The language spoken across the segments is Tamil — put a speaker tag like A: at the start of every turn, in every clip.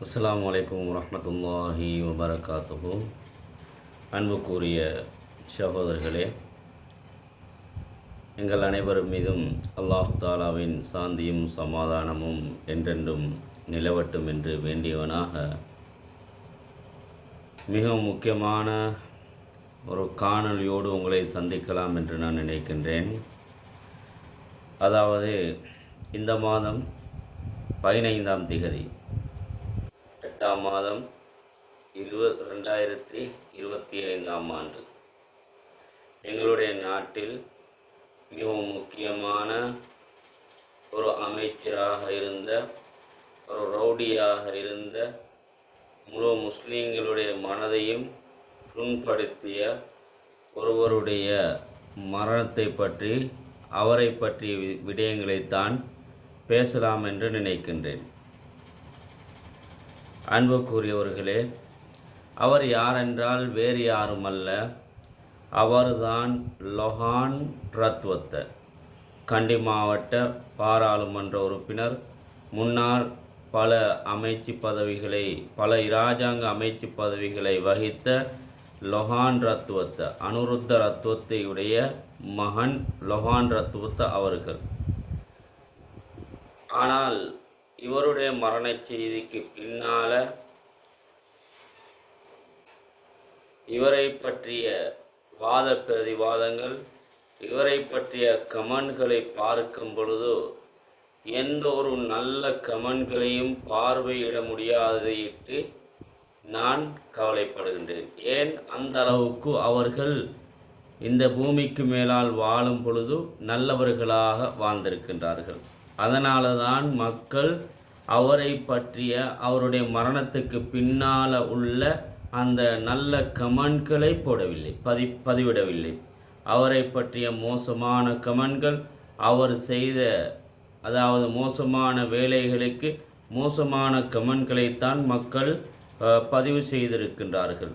A: அஸ்ஸலாமு அலைக்கும் வரஹ்மத்துல்லாஹி வபரகாத்துஹு. அன்புக்குரிய சகோதரர்களே எங்கள் அனைவரும் மீதும் அல்லாஹ் தாலாவின் சாந்தியும் சமாதானமும் என்றென்றும் நிலவட்டும் என்று வேண்டியவனாக மிகவும் முக்கியமான ஒரு காணொலியோடு உங்களை சந்திக்கலாம் என்று நான் நினைக்கின்றேன். அதாவது இந்த மாதம் பதினைந்தாம் திகதி எட்டாம் மாதம் இருபது ரெண்டாயிரத்தி இருபத்தி ஐந்தாம் ஆண்டு. எங்களுடைய நாட்டில் மிகவும் முக்கியமான ஒரு அமைச்சராக இருந்த ஒரு ரவுடியாக இருந்த முழு முஸ்லீம்களுடைய மனதையும் புண்படுத்திய ஒருவருடைய மரணத்தை பற்றி அவரை பற்றிய வி- விடயங்களைத்தான் பேசலாம் என்று நினைக்கின்றேன். அன்புக்குரியவர்களே அவர் யாரென்றால் வேறு யாருமல்ல அவர்தான் லொஹான் ரத்வத்த. கண்டி மாவட்ட பாராளுமன்ற உறுப்பினர் முன்னாள் பல அமைச்சு பதவிகளை பல இராஜாங்க அமைச்சு பதவிகளை வகித்த லொஹான் ரத்துவத்த அனுருத்த ரத்துவத்தையுடைய மகன் லொஹான் ரத்துவத்த அவர்கள். ஆனால் இவருடைய மரணச் செய்திக்கு பின்னால இவரை பற்றிய வாத பிரதிவாதங்கள் இவரை பற்றிய கமெண்ட்களை பார்க்கும் பொழுது எந்த ஒரு நல்ல கமெண்ட்களையும் பார்வையிட முடியாதையிட்டு நான் கவலைப்படுகின்றேன். ஏன்? அந்த அளவுக்கு அவர்கள் இந்த பூமிக்கு மேலால் வாழும் பொழுது நல்லவர்களாக வாழ்ந்திருக்கின்றார்கள். அதனால தான் மக்கள் அவரை பற்றிய அவருடைய மரணத்துக்கு பின்னால் உள்ள அந்த நல்ல கமெண்ட்களை போடவில்லை பதி பதிவிடவில்லை. அவரை பற்றிய மோசமான கமெண்ட்கள் அவர் செய்த அதாவது மோசமான வேலைகளுக்கு மோசமான கமெண்ட்களைத்தான் மக்கள் பதிவு செய்திருக்கின்றார்கள்.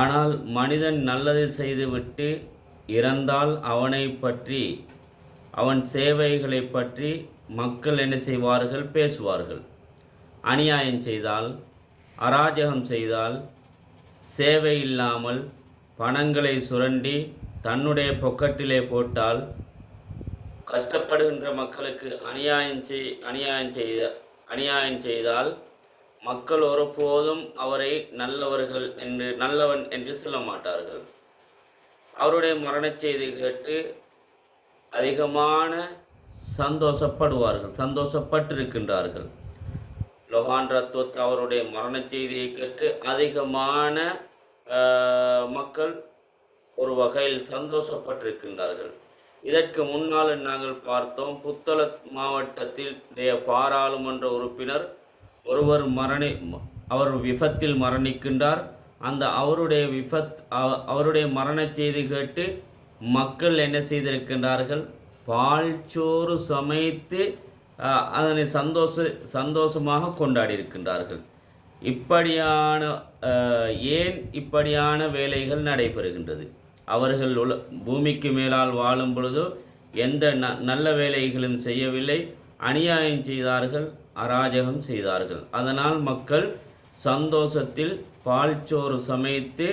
A: ஆனால் மனிதன் நல்லது செய்துவிட்டு இறந்தால் அவனை பற்றி அவன் சேவைகளை பற்றி மக்கள் என்ன செய்வார்கள்? பேசுவார்கள். அநியாயம் செய்தால் அராஜகம் செய்தால் சேவை இல்லாமல் பணங்களை சுரண்டி தன்னுடைய பொக்கட்டிலே போட்டால் கஷ்டப்படுகின்ற மக்களுக்கு அநியாயம் செய் அநியாயம் செய்த அநியாயம் செய்தால் மக்கள் ஒருபோதும் அவரை நல்லவர்கள் என்று நல்லவன் என்று சொல்ல மாட்டார்கள். அவருடைய மரணச் செய்தி கேட்டு அதிகமான சந்தோஷப்படுவார்கள் சந்தோஷப்பட்டிருக்கின்றார்கள். லொஹான் ரத்வத் அவருடைய மரண செய்தியை கேட்டு அதிகமான மக்கள் ஒரு வகையில் சந்தோஷப்பட்டிருக்கின்றார்கள். இதற்கு முன்னால் நாங்கள் பார்த்தோம் புத்தள மாவட்டத்தில் பாராளுமன்ற உறுப்பினர் ஒருவர் மரணி அவர் விபத்தில் மரணிக்கின்றார். அந்த அவருடைய விபத் அவ- அவருடைய மரணச் செய்தி கேட்டு மக்கள் என்ன செய்திருக்கின்றார்கள்? பால் சோறு சமைத்து அதனை சந்தோஷ சந்தோஷமாக கொண்டாடி இருக்கின்றார்கள் இப்படியான ஏன் இப்படியான வேலைகள் நடைபெறுகின்றது? அவர்கள் உல பூமிக்கு மேலால் வாழும் பொழுது எந்த ந நல்ல வேலைகளும் செய்யவில்லை. அநியாயம் செய்தார்கள் அராஜகம் செய்தார்கள். அதனால் மக்கள் சந்தோஷத்தில் பால் சோறு சமைத்து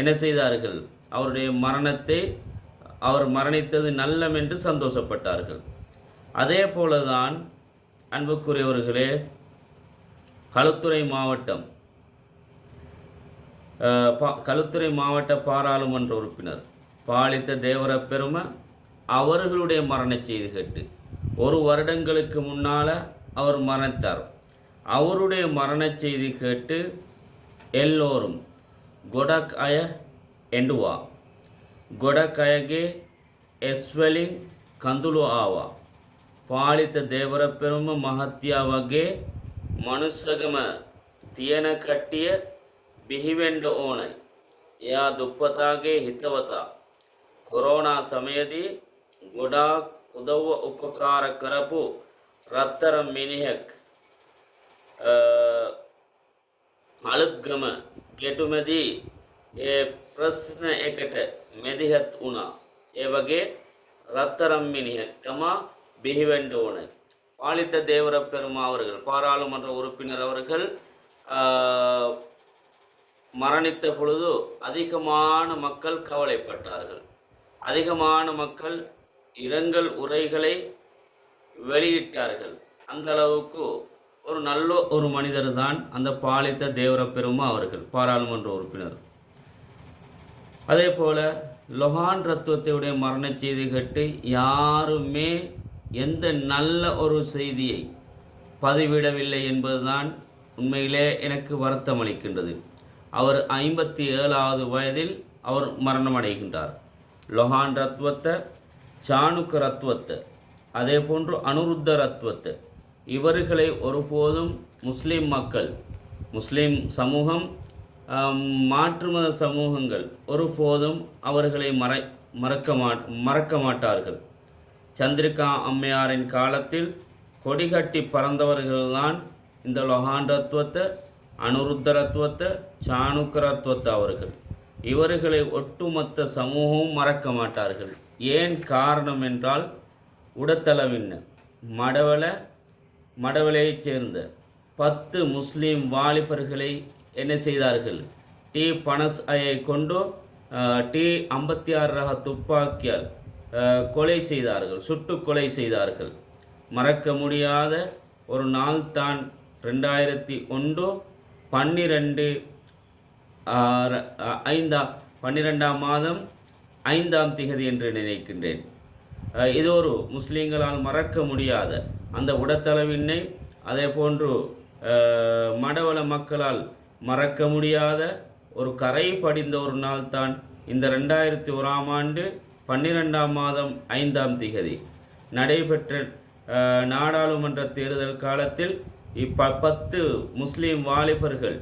A: என்ன செய்தார்கள்? அவருடைய மரணத்தை அவர் மரணித்தது நல்லம் என்று சந்தோஷப்பட்டார்கள். அதே போலதான் அன்புக்குரியவர்களே களுத்துறை மாவட்டம் பா- களுத்துறை மாவட்ட பாராளுமன்ற உறுப்பினர் பாலித்த தேவர பெருமை அவர்களுடைய மரணச் செய்தி கேட்டு ஒரு வருடங்களுக்கு முன்னால் அவர் மரணித்தார். அவருடைய மரணச் செய்தி கேட்டு எல்லோரும் கொடக் அய ගොඩක් අයගේ එස්වලින් කඳුළු ආවා. පාලිත දේවර පෙරුම මහත්තියා වගේ මනුස්සගම තියෙන කට්ටිය බිහිවෙන්ඩ ඕනයි. එයා දුප්පතාගේ හිතවතා. කොරෝනා සමයදී ගොඩාක් උදව්ව උපකාර කරපු රත්තර මිනිහෙක් අලුත්ගම ගෙටුමදී એ પ્રશ્ન એકેટ மெதிகத் உணா એ વગે ரத்தரம்மினிய தமா பிஹிவெண்டு உணை பாலித்த தேவர பெருமா அவர்கள் பாராளுமன்ற உறுப்பினர் அவர்கள் மரணித்த பொழுது அதிகமான மக்கள் கவலைப்பட்டார்கள் அதிகமான மக்கள் இரங்கல் உரைகளை வெளியிட்டார்கள் அந்த அளவுக்கு ஒரு நல்ல ஒரு மனிதர் தான் அந்த பாலித்த தேவர பெருமா அவர்கள் பாராளுமன்ற உறுப்பினர் அதே போல் லொஹான் ரத்துவத்தையுடைய மரண செய்தி கேட்டு யாருமே எந்த நல்ல ஒரு செய்தியை பதிவிடவில்லை என்பதுதான் உண்மையிலே எனக்கு வருத்தம் அளிக்கின்றது அவர் ஐம்பத்தி ஏழாவது வயதில் அவர் மரணமடைகின்றார். லொஹான் ரத்வத்தை சாணுக்க ரத்வத்தை அதே போன்று அனுருத்த ரத்வத்தை இவர்களை ஒருபோதும் முஸ்லீம் மக்கள் முஸ்லீம் சமூகம் மாற்று மத சமூகங்கள் ஒருபோதும் அவர்களை மறை மறக்க மாட் மறக்க மாட்டார்கள் சந்திரிகா அம்மையாரின் காலத்தில் கொடிகட்டி பறந்தவர்கள்தான் இந்த லொஹாண்டத்துவத்தை அனுருத்தரத்துவத்தை சாணுக்கரத்துவத்தை அவர்கள். இவர்களை ஒட்டுமொத்த சமூகமும் மறக்க மாட்டார்கள். ஏன் காரணம் என்றால் உடத்தளவின்ன. மடவள மடவளையைச் சேர்ந்த பத்து முஸ்லீம் வாலிபர்களை என்ன செய்தார்கள்? டி பனஸ் ஐயை கொண்டு டி ஐம்பத்தி ஆறு ரக துப்பாக்கியால் கொலை செய்தார்கள் சுட்டு கொலை செய்தார்கள். மறக்க முடியாத ஒரு நாள் தான் ரெண்டாயிரத்தி ஒன்று பன்னிரெண்டு ஐந்தாம் பன்னிரெண்டாம் மாதம் ஐந்தாம் திகதி என்று நினைக்கின்றேன். இது ஒரு முஸ்லீம்களால் மறக்க முடியாத அந்த உடத்தளவின்னை அதே போன்று மடவள மக்களால் மறக்க முடியாத ஒரு கரை படிந்த ஒரு நாள் தான் இந்த ரெண்டாயிரத்தி ஓராம் ஆண்டு பன்னிரெண்டாம் மாதம் ஐந்தாம் திகதி. நடைபெற்ற நாடாளுமன்ற தேர்தல் காலத்தில் இப்ப பத்து முஸ்லீம் வாலிபர்கள்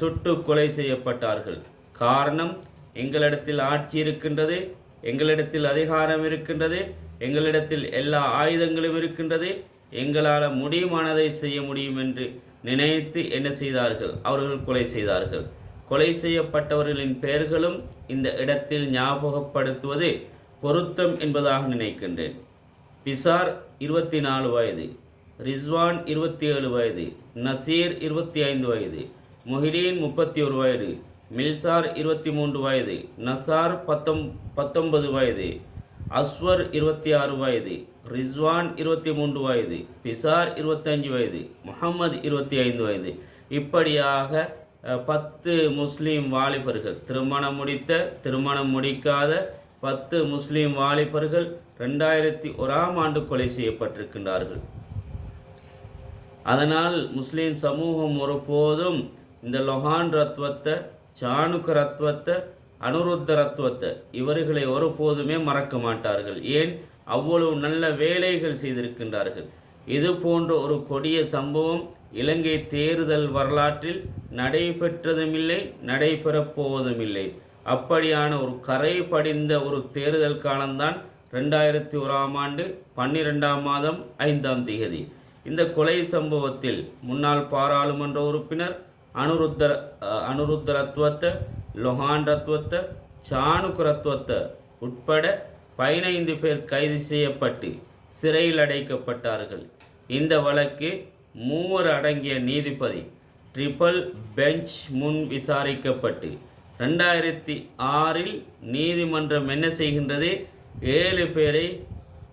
A: சுட்டு கொலை செய்யப்பட்டார்கள். காரணம் எங்களிடத்தில் ஆட்சி இருக்கின்றது எங்களிடத்தில் அதிகாரம் இருக்கின்றது எங்களிடத்தில் எல்லா ஆயுதங்களும் இருக்கின்றது எங்களால் முடியுமானதை செய்ய முடியும் என்று நினைத்து என்ன செய்தார்கள்? அவர்கள் கொலை செய்தார்கள். கொலை செய்யப்பட்டவர்களின் பெயர்களும் இந்த இடத்தில் ஞாபகப்படுத்துவது பொருத்தம் என்பதாக நினைக்கின்றேன். பிசார் இருபத்தி நாலு வயது ரிஸ்வான் இருபத்தி ஏழு வயது நசீர் இருபத்தி ஐந்து வயது மொஹிடீன் முப்பத்தி ஒரு வயது மில்சார் இருபத்தி மூன்று வயது நசார் பத்தொம் பத்தொன்பது வயது அஸ்வர் இருபத்தி ஆறு வயது ரிஸ்வான் இருபத்தி மூன்று வயது பிசார் இருபத்தஞ்சு வயது முகமது இருபத்தி ஐந்து வயது. இப்படியாக பத்து முஸ்லீம் வாலிபர்கள் திருமணம் முடித்த திருமணம் முடிக்காத பத்து முஸ்லீம் வாலிபர்கள் ரெண்டாயிரத்தி ஓராம் ஆண்டு கொலை செய்யப்பட்டிருக்கின்றார்கள். அதனால் முஸ்லீம் சமூகம் ஒருபோதும் இந்த லொஹான் ரத்வத்தை சாணுக்க ரத்வத்தை அனுருத்த ரத்வத்தை இவர்களை ஒருபோதுமே மறக்க மாட்டார்கள். ஏன்? அவ்வளவு நல்ல வேலைகள் செய்திருக்கின்றார்கள். இது போன்ற ஒரு கொடிய சம்பவம் இலங்கை தேர்தல் வரலாற்றில் நடைபெற்றதுமில்லை நடைபெறப் போவதுமில்லை அப்படியான ஒரு கரை படிந்த ஒரு தேர்தல் காலம்தான் ரெண்டாயிரத்தி ஓராம் ஆண்டு பன்னிரெண்டாம் மாதம் ஐந்தாம் திகதி இந்த கொலை சம்பவத்தில் முன்னாள் பாராளுமன்ற உறுப்பினர் அனுருத்தர அஹ், அனுருத்த லொஹான் ரத்வத்தை சாணுக்கு ரத்வத்தை உட்பட பதினைந்து பேர் கைது செய்யப்பட்டு சிறையில் அடைக்கப்பட்டார்கள். இந்த வழக்கு மூவர் அடங்கிய நீதிபதி ட்ரிபிள் பெஞ்ச் முன் விசாரிக்கப்பட்டு ரெண்டாயிரத்தி ஆறில் நீதிமன்றம் என்ன செய்கின்றது? ஏழு பேரை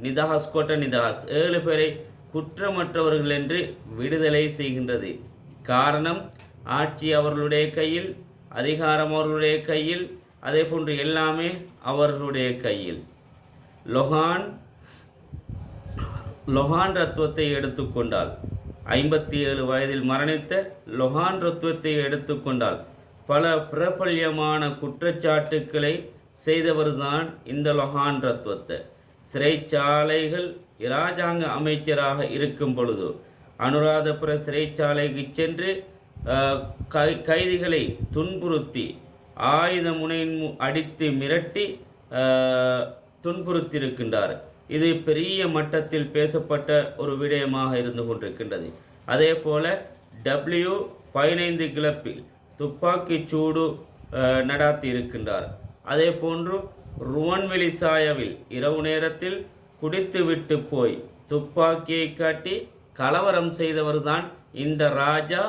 A: நிதாஸ் கோட்ட நிதாஸ் ஏழு பேரை குற்றமற்றவர்கள் என்று விடுதலை செய்கின்றது. காரணம் ஆட்சி அவர்களுடைய கையில் அதிகாரம் அவர்களுடைய கையில் அதே போன்று எல்லாமே அவர்களுடைய கையில். லொஹான் லொஹான் ரத்துவத்தை எடுத்துக்கொண்டால் ஐம்பத்தி ஏழு வயதில் மரணித்த லொஹான் ரத்துவத்தை எடுத்துக்கொண்டால் பல பிரபல்யமான குற்றச்சாட்டுக்களை செய்தவர்தான் இந்த லொஹான் ரத்துவத்தை சிறைச்சாலைகள் இராஜாங்க அமைச்சராக இருக்கும் பொழுது அனுராதபுர சிறைச்சாலைக்கு சென்று கை கைதிகளை துன்புறுத்தி ஆயுத முனையின் அடித்து மிரட்டி துன்புறுத்தியிருக்கின்றார். இது பெரிய மட்டத்தில் பேசப்பட்ட ஒரு விடயமாக இருந்து கொண்டிருக்கின்றது. அதே போல டபிள்யூ பதினைந்து கிளப்பில் துப்பாக்கிச் சூடு நடாத்தி இருக்கின்றார் அதே போன்று ருவன்வெளி சாயவில் இரவு நேரத்தில் குடித்துவிட்டு போய் துப்பாக்கியை காட்டி கலவரம் செய்தவர்தான் இந்த ராஜா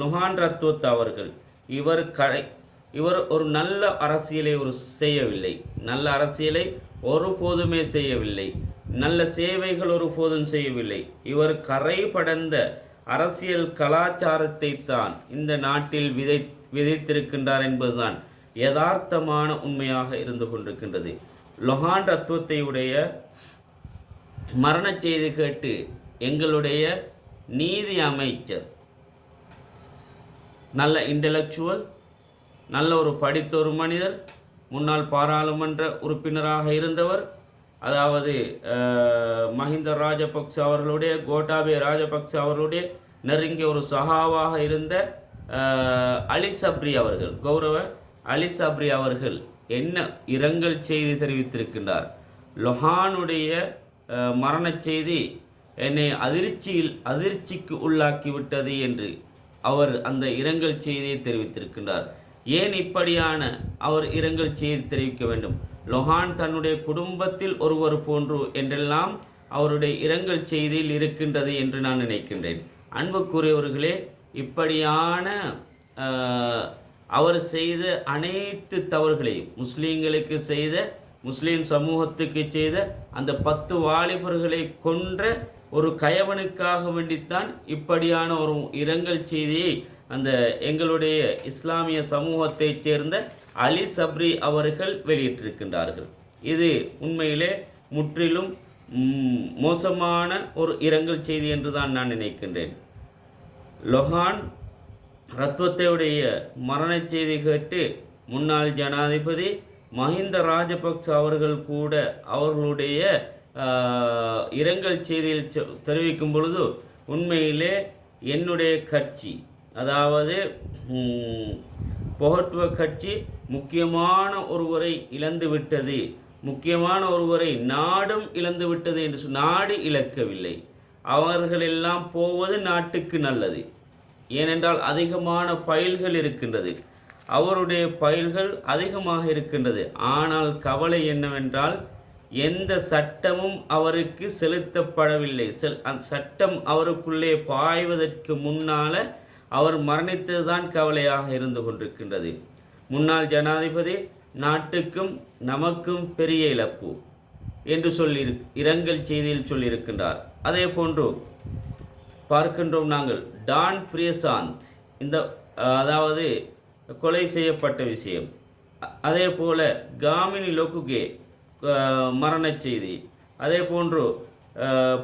A: லுஹான் ரத்வத் அவர்கள். இவர் கடை இவர் ஒரு நல்ல அரசியலை ஒரு செய்யவில்லை. நல்ல அரசியலை ஒருபோதுமே செய்யவில்லை. நல்ல சேவைகள் ஒருபோதும் செய்யவில்லை. இவர் கரை படந்த அரசியல் கலாச்சாரத்தை தான் இந்த நாட்டில் விதை விதைத்திருக்கின்றார் என்பதுதான் யதார்த்தமான உண்மையாக இருந்து கொண்டிருக்கின்றது. லொஹான் தத்துவத்தை உடைய மரணச் செய்தி கேட்டு எங்களுடைய நீதி அமைச்சர் நல்ல இன்டலெக்சுவல் நல்ல ஒரு படித்த ஒரு மனிதர் முன்னாள் பாராளுமன்ற உறுப்பினராக இருந்தவர் அதாவது மஹிந்த ராஜபக்ச அவர்களுடைய கோட்டாபே ராஜபக்ச அவர்களுடைய நெருங்கிய ஒரு சகாவாக இருந்த அலி சப்ரி அவர்கள் கௌரவ அலி சப்ரி அவர்கள் என்ன இரங்கல் செய்தி தெரிவித்திருக்கின்றார்? லொஹானுடைய மரணச் செய்தி என்னை அதிர்ச்சியில் அதிர்ச்சிக்கு உள்ளாக்கிவிட்டது என்று அவர் அந்த இரங்கல் செய்தியை தெரிவித்திருக்கின்றார். ஏன் இப்படியான அவர் இரங்கல் செய்தி தெரிவிக்க வேண்டும்? லொஹான் தன்னுடைய குடும்பத்தில் ஒருவர் போன்று என்றெல்லாம் அவருடைய இரங்கல் செய்தியில் இருக்கின்றது என்று நான் நினைக்கின்றேன். அன்புக்குரியவர்களே இப்படியான அவர் செய்த அனைத்து தவறுகளையும் முஸ்லீம்களுக்கு செய்த முஸ்லீம் சமூகத்துக்கு செய்த அந்த பத்து வாலிபர்களை கொன்ற ஒரு கயவனுக்காக வேண்டித்தான் இப்படியான ஒரு இரங்கல் செய்தியை அந்த எங்களுடைய இஸ்லாமிய சமூகத்தைச் சேர்ந்த அலி சப்ரி அவர்கள் வெளியிட்டிருக்கின்றார்கள். இது உண்மையிலே முற்றிலும் மோசமான ஒரு இரங்கல் செய்தி என்று தான் நான் நினைக்கின்றேன். லொஹான் ரத்வத்தையுடைய மரணச் செய்தி கேட்டு முன்னாள் ஜனாதிபதி மஹிந்த ராஜபக்ச அவர்கள் கூட அவர்களுடைய இரங்கல் செய்தியில் தெரிவிக்கும் பொழுது உண்மையிலே என்னுடைய கட்சி அதாவது ம், பொகட்டுவ கட்சி முக்கியமான ஒருவரை இழந்து விட்டது. முக்கியமான ஒருவரை நாடும் இழந்து விட்டது என்று நாடு இழக்கவில்லை. அவர்களெல்லாம் போவது நாட்டுக்கு நல்லது. ஏனென்றால் அதிகமான பயில்கள் இருக்கின்றது. அவருடைய பயில்கள் அதிகமாக இருக்கின்றது. ஆனால் கவலை என்னவென்றால் எந்த சட்டமும் அவருக்கு செலுத்தப்படவில்லை. செல் அந்த சட்டம் அவருக்குள்ளே பாய்வதற்கு முன்னால் அவர் மரணித்ததுதான் கவலையாக இருந்து கொண்டிருக்கின்றது. முன்னாள் ஜனாதிபதி நாட்டுக்கும் நமக்கும் பெரிய இழப்பு என்று சொல்லி இரங்கல் செய்தியில் சொல்லியிருக்கின்றார். அதே போன்று பார்க்கின்றோம் நாங்கள் டான் பிரியசாந்த் இந்த அதாவது கொலை செய்யப்பட்ட விஷயம். அதே போல காமினி லொக்குகே மரணச் செய்தி. அதே போன்று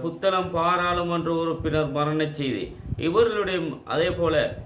A: புத்தளம் பாராளுமன்ற உறுப்பினர் மரணச் செய்தி. இவர்களுடைய அதே போல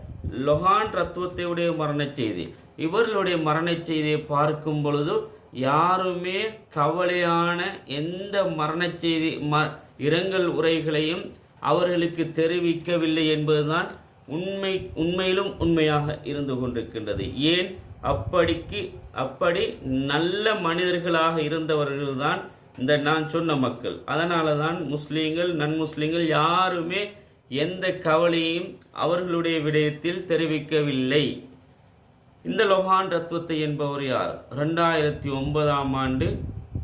A: லொஹான் ரத்துவத்தையுடைய மரணச் செய்தி. இவர்களுடைய மரணச் செய்தியை பார்க்கும் பொழுது யாருமே கவலையான எந்த மரணச் செய்தி ம இரங்கல் உரைகளையும் அவர்களுக்கு தெரிவிக்கவில்லை என்பதுதான் உண்மை உண்மையிலும் உண்மையாக இருந்து கொண்டிருக்கின்றது. ஏன்? அப்படிக்கு அப்படி நல்ல மனிதர்களாக இருந்தவர்கள்தான் இந்த நான் சொன்ன மக்கள். அதனால தான் முஸ்லீம்கள் நன்முஸ்லீம்கள் யாருமே எந்த கவலையும் அவர்களுடைய விடயத்தில் தெரிவிக்கவில்லை. இந்த லொஹான் ரத்வத்தை என்பவர் யார்? ரெண்டாயிரத்தி ஒன்பதாம் ஆண்டு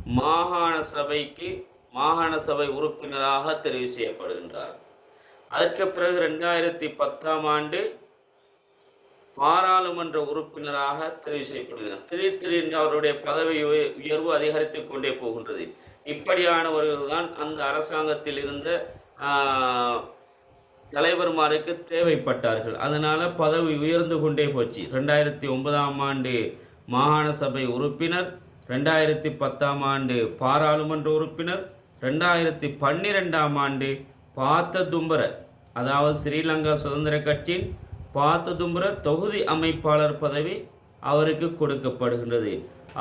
A: மாகாண சபைக்கு மாகாண சபை உறுப்பினராக தெரிவு செய்யப்படுகின்றார். அதற்கு பிறகு ரெண்டாயிரத்தி பத்தாம் ஆண்டு பாராளுமன்ற உறுப்பினராக தெரிவு செய்யப்படுகிறார். திடீர் திடீர்னு அவருடைய பதவி உயர்வு அதிகரித்துக் கொண்டே போகின்றது. இப்படியானவர்கள் தான் அந்த அரசாங்கத்தில் இருந்த தலைவர்மாருக்கு தேவைப்பட்டார்கள். அதனால் பதவி உயர்ந்து கொண்டே போச்சு. ரெண்டாயிரத்தி ஒன்பதாம் ஆண்டு மாகாண சபை உறுப்பினர் ரெண்டாயிரத்தி பத்தாம் ஆண்டு பாராளுமன்ற உறுப்பினர் ரெண்டாயிரத்தி பன்னிரெண்டாம் ஆண்டு பாத்த தும்பர அதாவது ஸ்ரீலங்கா சுதந்திர கட்சியின் பாத்த தும்பர தொகுதி அமைப்பாளர் பதவி அவருக்கு கொடுக்கப்படுகின்றது.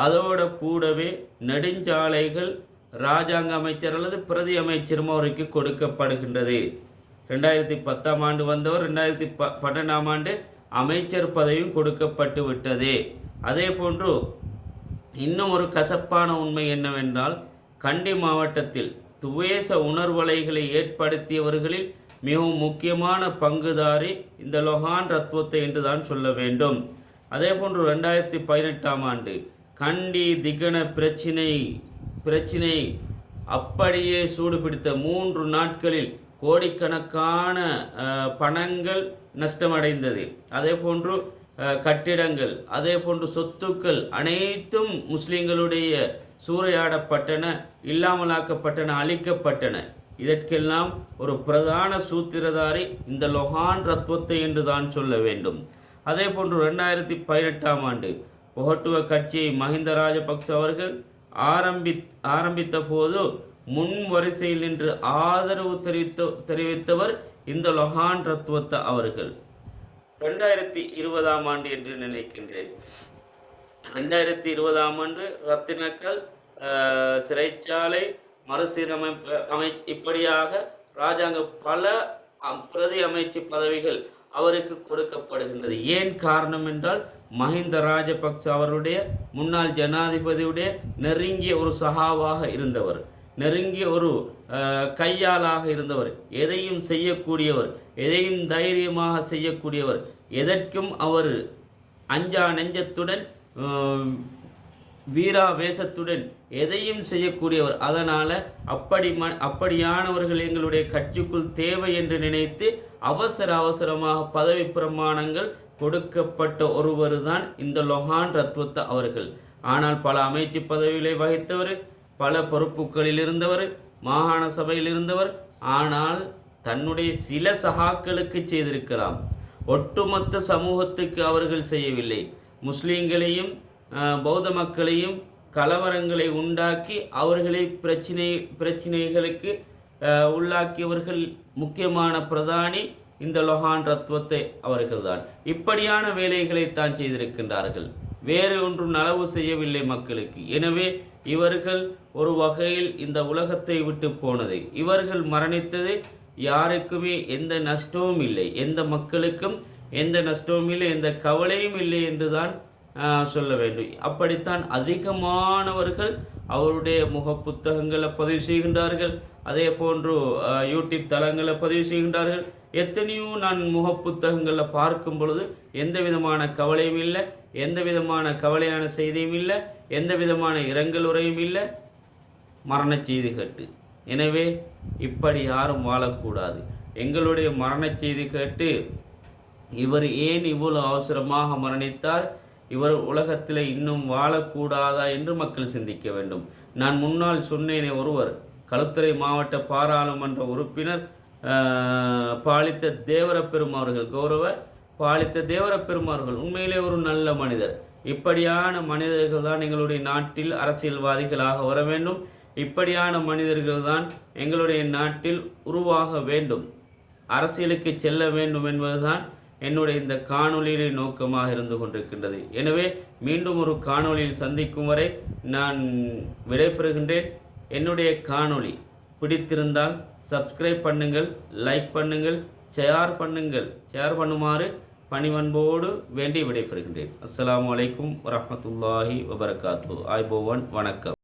A: அதோட கூடவே நெடுஞ்சாலைகள் ராஜாங்க அமைச்சர் அல்லது பிரதி அமைச்சரும் அவருக்கு கொடுக்கப்படுகின்றது. ரெண்டாயிரத்தி பத்தாம் ஆண்டு வந்தவர் ரெண்டாயிரத்தி ப பன்னெண்டாம் ஆண்டு அமைச்சர் பதவியும் கொடுக்கப்பட்டு விட்டது. அதே போன்று இன்னும் ஒரு கசப்பான உண்மை என்னவென்றால் கண்டி மாவட்டத்தில் துவேச உணர்வலைகளை ஏற்படுத்தியவர்களில் மிகவும் முக்கியமான பங்குதாரி இந்த லொஹான் ரத்வத்தை என்று தான் சொல்ல வேண்டும். அதே போன்று ரெண்டாயிரத்தி பதினெட்டாம் ஆண்டு கண்டி திகன பிரச்சினை பிரச்சினை அப்படியே சூடு பிடித்த மூன்று நாட்களில் கோடிக்கணக்கான பணங்கள் நஷ்டமடைந்தது. அதே போன்று கட்டிடங்கள் அதே போன்று சொத்துக்கள் அனைத்தும் முஸ்லிம்களுடைய சூறையாடப்பட்டன இல்லாமலாக்கப்பட்டன அழிக்கப்பட்டன. இதற்கெல்லாம் ஒரு பிரதான சூத்திரதாரி இந்த லொஹான் ரத்வத்தை என்று தான் சொல்ல வேண்டும். அதே போன்று ரெண்டாயிரத்தி பதினெட்டாம் ஆண்டு பொகட்டுவ கட்சியை மஹிந்த ராஜபக்ச அவர்கள் ஆரம்பி ஆரம்பித்த போது முன் வரிசையில் நின்று ஆதரவு தெரிவித்த தெரிவித்தவர் இந்த லொஹான் ரத்வத்த அவர்கள். ரெண்டாயிரத்தி இருபதாம் ஆண்டு என்று நினைக்கின்றேன். ரெண்டாயிரத்தி இருபதாம் ஆண்டு ரத்தினக்கல் சிறைச்சாலை மறுசீரமைப்பு அமை இப்படியாக ராஜாங்க பல பிரதி அமைச்சு பதவிகள் அவருக்கு கொடுக்கப்படுகின்றது. ஏன் காரணம் என்றால் மஹிந்த ராஜபக்ச அவருடைய முன்னாள் ஜனாதிபதியுடைய நெருங்கிய ஒரு சகாவாக இருந்தவர். நெருங்கிய ஒரு கையாளாக இருந்தவர். எதையும் செய்யக்கூடியவர். எதையும் தைரியமாக செய்யக்கூடியவர். எதற்கும் அவர் அஞ்சா நெஞ்சத்துடன் அஹ், வீரா எதையும் செய்யக்கூடியவர். அதனால் அப்படி ம அப்படியானவர்கள் எங்களுடைய கட்சிக்குள் தேவை என்று நினைத்து அவசர அவசரமாக பதவி பிரமாணங்கள் கொடுக்கப்பட்ட ஒருவர் தான் இந்த லொஹான் ரத்வத்த அவர்கள். ஆனால் பல அமைச்சு பதவிகளை வகித்தவர் பல பொறுப்புகளில் இருந்தவர் மாகாண சபையில் இருந்தவர். ஆனால் தன்னுடைய சில சகாக்களுக்கு செய்திருக்கலாம். ஒட்டுமொத்த சமூகத்துக்கு அவர்கள் செய்யவில்லை. முஸ்லீம்களையும் பௌத்த மக்களையும் கலவரங்களை உண்டாக்கி அவர்களை பிரச்சினை பிரச்சினைகளுக்கு உள்ளாக்கியவர்கள் முக்கியமான பிரதானி இந்த லொஹான் ரத்வத்தை அவர்கள்தான். இப்படியான வேலைகளை தான் செய்திருக்கின்றார்கள். வேறு ஒன்றும் நலவு செய்யவில்லை மக்களுக்கு. எனவே இவர்கள் ஒரு வகையில் இந்த உலகத்தை விட்டு போனது இவர்கள் மரணித்தது யாருக்குமே எந்த நஷ்டமும் இல்லை. எந்த மக்களுக்கும் எந்த நஷ்டமும் இல்லை எந்த கவலையும் இல்லை என்றுதான் தான் சொல்ல வேண்டும். அப்படித்தான் அதிகமானவர்கள் அவருடைய முக புத்தகங்களை பதிவு செய்கின்றார்கள். அதே போன்று யூடியூப் தளங்களை பதிவு செய்கின்றார்கள். எத்தனையோ நான் முகப்புத்தகங்களில் பார்க்கும் பொழுது எந்த விதமான கவலையும் இல்லை எந்த விதமான கவலையான செய்தியும் இல்லை எந்த விதமான இரங்கல் உரையும் இல்லை. மரணச் செய்தி கேட்டு. எனவே இப்படி யாரும் வாழக்கூடாது. எங்களுடைய மரணச் செய்தி கேட்டு இவர் ஏன் இவ்வளவு அவசரமாக மரணித்தார்? இவர் உலகத்தில் இன்னும் வாழக்கூடாதா என்று மக்கள் சிந்திக்க வேண்டும். நான் முன்னால் சொன்னேனே ஒருவர் களுத்துறை மாவட்ட பாராளுமன்ற உறுப்பினர் பாலித்த தேவரப்பெரும் அவர்கள். கௌரவ பாலித்த தேவரப்பெரும் அவர்கள். உண்மையிலே ஒரு நல்ல மனிதர். இப்படியான மனிதர்கள் தான் எங்களுடைய நாட்டில் அரசியல்வாதிகளாக வர வேண்டும். இப்படியான மனிதர்கள் தான் எங்களுடைய நாட்டில் உருவாக வேண்டும். அரசியலுக்கு செல்ல வேண்டும் என்பதுதான் என்னுடைய இந்த காணொளியின் நோக்கமாக இருந்து கொண்டிருக்கின்றது. எனவே மீண்டும் ஒரு காணொளியில் சந்திக்கும் வரை நான் விடைபெறுகின்றேன். என்னுடைய காணொளி பிடித்திருந்தால் சப்ஸ்கிரைப் பண்ணுங்கள் லைக் பண்ணுங்கள் ஷேர் பண்ணுங்கள். ஷேர் பண்ணுமாறு பணிவன்போடு வேண்டி விடைபெறுகின்றேன். அஸ்லாம் அலைக்கும் வரமத்துல்லாஹி வபரகாத்து ஆய்போவன் வணக்கம்.